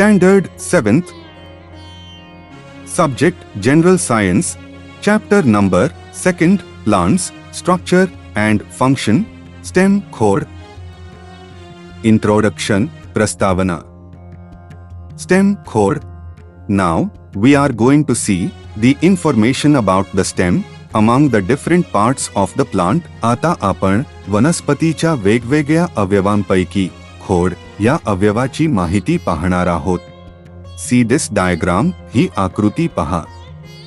Standard 7th. Subject General Science. Chapter number 2nd Plants, Structure and Function. STEM Code. Introduction Prastavana. STEM Code. Now, we are going to see the information about the stem among the different parts of the plant. आता आपण वनस्पतीच्या वेगवेगळ्या अवयवांपैकी खोड या अवयवाची माहिती पाहणार आहोत. See this diagram ही आकृती पहा.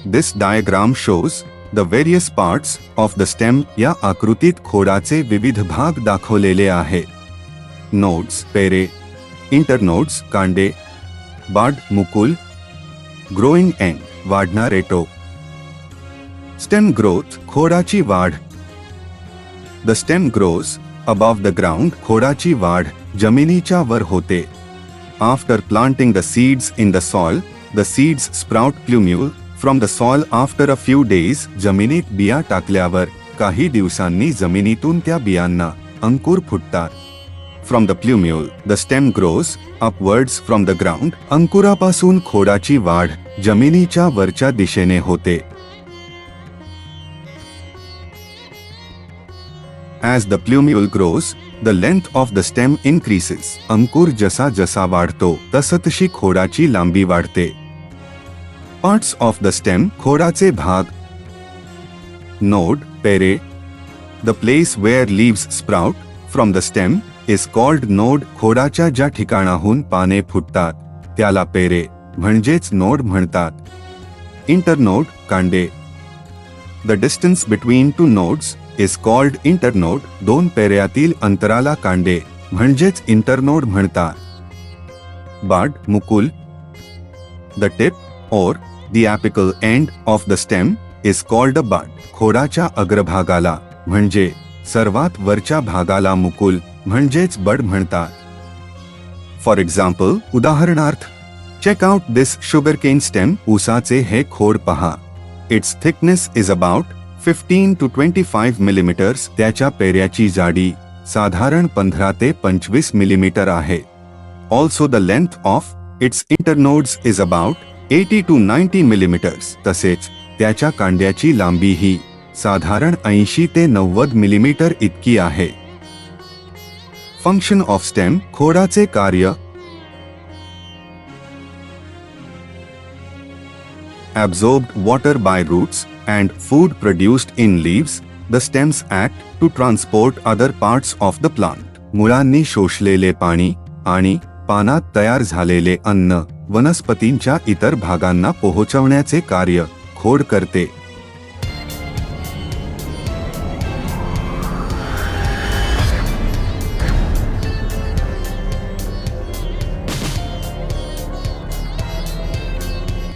This diagram shows the various parts of the stem या आकृतीत खोडाचे विविध भाग दाखवलेले आहे. नोड्स पेरे. इंटरनोड्स कांडे. बाड मुकुल. ग्रोईंग एंड वाढणारे टोक स्टेम ग्रोथ खोडाची वाढ. The stem grows above the ground खोडाची वाढ जमिनीच्या वर होते. After planting the seeds in the soil the seeds sprout plumule from the soil after a few days जमिनीत बिया टाकल्यावर काही दिवसांनी जमिनीतून त्या बियांना अंकुर फुटतात. From the plumule the stem grows upwards from the ground अंकुरापासून खोडाची वाढ जमिनीच्या वरच्या दिशेने होते. As the plumule grows, the length of the stem increases. अंकुर जसा जसा वाढतो तसतशी खोडाची लांबी वाढते. पार्ट्स ऑफ द स्टेम खोडाचे भाग. नोड पेरे. The place where leaves sprout from the stem is called node खोडाच्या ज्या ठिकाणाहून पाने फुटतात त्याला पेरे म्हणजेच नोड म्हणतात. Internode Kande. The distance between two nodes is called internode दोन पेऱ्यातील अंतराला कांडे म्हणजेच इंटरनोड म्हणतात. Bud Mukul the tip or the apical end of the stem is called a bud खोडाच्या अग्रभागाला म्हणजे सर्वात वरच्या भागाला मुकुल म्हणजेच बड म्हणतात. फॉर एक्झाम्पल उदाहरणार्थ check out this sugar cane stem उसाचे हे खोड पहा. Thickness is about fifteen to twenty five millimeters त्याच्या पेऱ्याची जाडी साधारण पंधरा ते पंचवीस मिलीमीटर आहे. Also the length of its internodes is about eighty to ninety millimeters तसेच त्याच्या कांड्याची लांबी ही साधारण ऐंशी ते नव्वद मिलीमीटर इतकी आहे. फ़ंक्शन ऑफ़ स्टेम खोडाचे कार्य absorbed water by roots and food produced in leaves, the stems act to transport other parts of the plant. मुळांनी शोषलेले पाणी आणि पानात तयार झालेले अन्न वनस्पतींच्या इतर भागांना पोहोचवण्याचे कार्य खोड करते